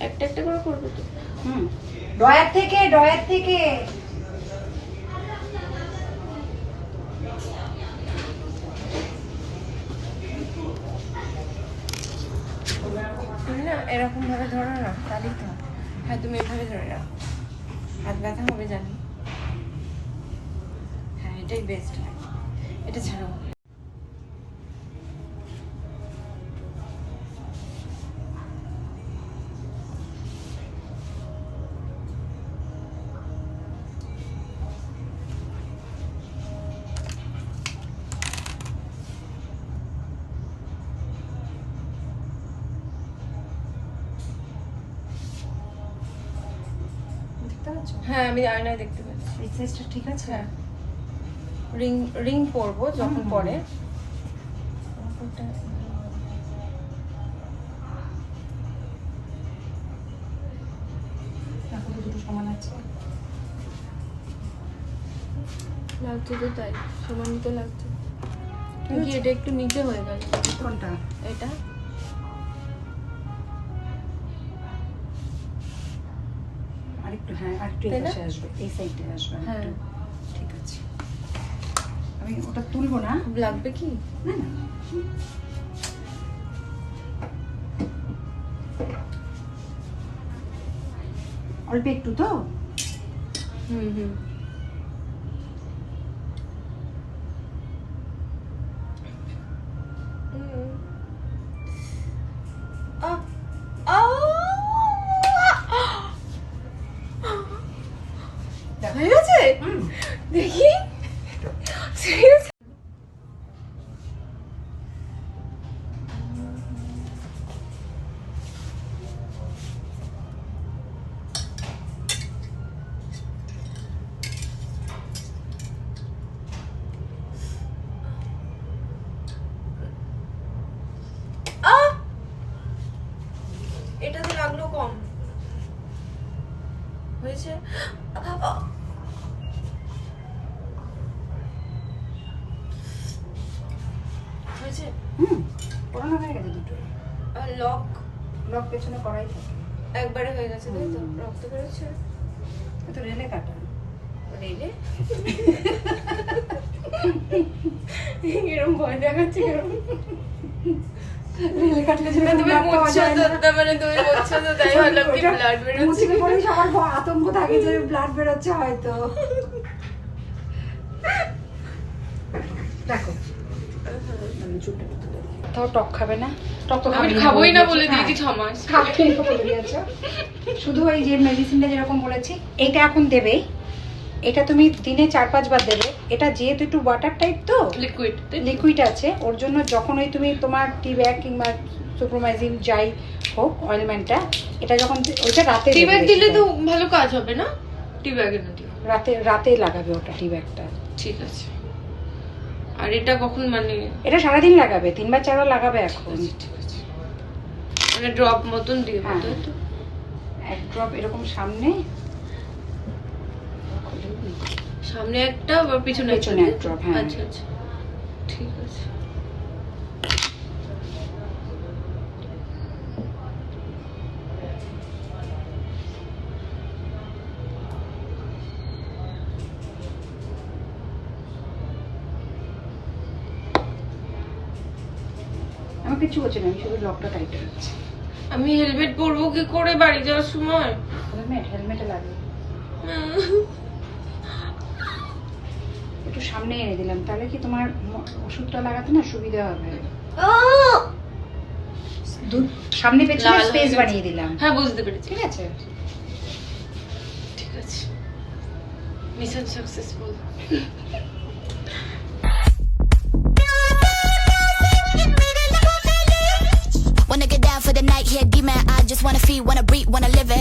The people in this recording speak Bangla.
একটা একটা করে করবে তো। হুম। ডয়ার থেকে ডয়ার থেকে। তুমি না এরকম ভাবে ধরো না তাহলেই তো হ্যাঁ তুমি এভাবে ধরে রাখো হাত ব্যথা হবে জানি। হ্যাঁ এটাই বেস্ট হয়। এটা ছাড়াও পাচ্ছ? হ্যাঁ আমি আয়নায় দেখতে পাচ্ছি। এই সাইজটা ঠিক আছে? হ্যাঁ। রিং রিং পরবো যখন পরে। সমান আছে। তো তাই সমান তো লাগছে। এটা একটু নিচে হয়ে গেল। কোনটা? এটা। আরেকটু হ্যাঁ আরেকটু এই পাশে আসবে এই সাইডে আসবে হ্যাঁ। ঠিক আছে। আমি ওটা তুলবো না? লাগবে কি? না না। অল্প একটু তো? হুম হুম। হুম। দেখি এটাতে লাগল কম। হয়েছে? আহ! হুম পড়ানো হয়ে গেছে দুটো। লক লক পেছনে করাই থাকে। একবারে হয়ে গেছে তাই তো? রক্ত বেরোচ্ছে? তো রেলে কাটা। রেলে? এরকম ভয় দেখাচ্ছে কেরম রেলে কাটলে তুমি তো মানে তুমি বুঝছ তো তাই ভাবলাম কি ব্লাড বেরোচ্ছে? মুছিলে পরেই সবার আতঙ্ক থাকে যে ব্লাড বেরোচ্ছে হয়তো দেখো তাও টক খাবে না? টক তো আমি না খাবোই না বলে বলে দিয়েছি। দিয়েছি ছ মাস। খাবেই না বলে দিয়েছ। শুধু ওই যে মেডিসিনটা যেরকম বলেছি এটা এখন দেবে। এটা তুমি দিনে চার পাঁচবার দেবে। এটা যেহেতু একটু ওয়াটার টাইপ তো লিকুইড লিকুইড আছে। ওর জন্য যখন ওই তুমি তোমার টি ব্যাগ কিংবা সুপ্রোমাইজিন যাই হোক অয়েলমেন্টটা এটা যখন ওইটা রাতে টি ব্যাগ দিলে তো ভালো কাজ হবে না? টি ব্যাগে না রাতে রাতে লাগাবে ওটা টি। ব্যাগটা ঠিক আছে। আর এটা কখন মানে? এটা সারাদিন লাগাবে তিনবার চারবার লাগাবে এখন। ঠিক আছে মানে ড্রপ মতন দিয়ে হ্যাঁ। তো? এক ড্রপ এরকম সামনে। সামনে একটা বা পিছনে একটা পেছনে এক ড্রপ হ্যাঁ। আচ্ছা আচ্ছা। ঠিক আছে। আমি কিছু করছি না আমি শুধু লকটা টাইট রাখছি। আমি হেলমেট পরবো কি করে বাড়ি যাওয়ার সময়? হেলমেট হেলমেটে লাগে একটু সামনে এনে দিলাম তাহলে কি তোমার ওষুধটা লাগাতে না সুবিধা হবে? দু- সামনে পেছনে স্পেস বানিয়ে দিলাম। হ্যাঁ বুঝতে পেরেছি। ঠিক আছে? ঠিক আছে। Mission successful yeah, demon. I just wanna feed, wanna breathe, wanna live it.